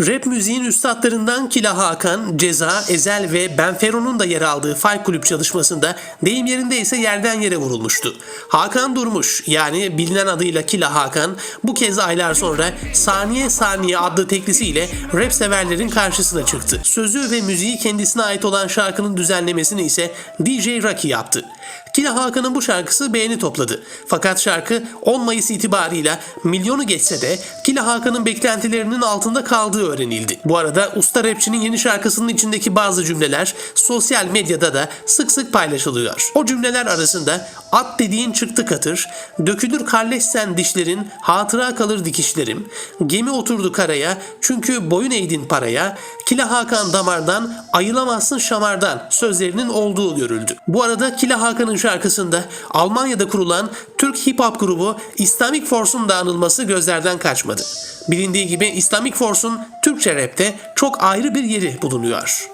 Rap müziğin üstadlarından Kila Hakan, Ceza, Ezel ve Benfero'nun da yer aldığı Fight Kulüp çalışmasında deyim yerinde ise yerden yere vurulmuştu. Hakan Durmuş yani bilinen adıyla Kila Hakan bu kez aylar sonra Saniye Saniye adlı teklisiyle rap severlerin karşısına çıktı. Sözü ve müziği kendisine ait olan şarkının düzenlemesini ise DJ Rocky yaptı. Kila Hakan'ın bu şarkısı beğeni topladı. Fakat şarkı 10 Mayıs itibarıyla milyonu geçse de Kila Hakan'ın beklentilerinin altında kaldığı öğrenildi. Bu arada usta rapçinin yeni şarkısının içindeki bazı cümleler sosyal medyada da sık sık paylaşılıyor. O cümleler arasında at dediğin çıktı katır, dökülür karleşsen dişlerin, hatıra kalır dikişlerim, gemi oturdu karaya çünkü boyun eğdin paraya, Kila Hakan damardan, ayılamazsın şamardan sözlerinin olduğu görüldü. Bu arada Kila Hakan'ın şarkısında Almanya'da kurulan Türk hip hop grubu Islamic Force'un da anılması gözlerden kaçmadı. Bilindiği gibi Islamic Force'un Türkçe rapte çok ayrı bir yeri bulunuyor.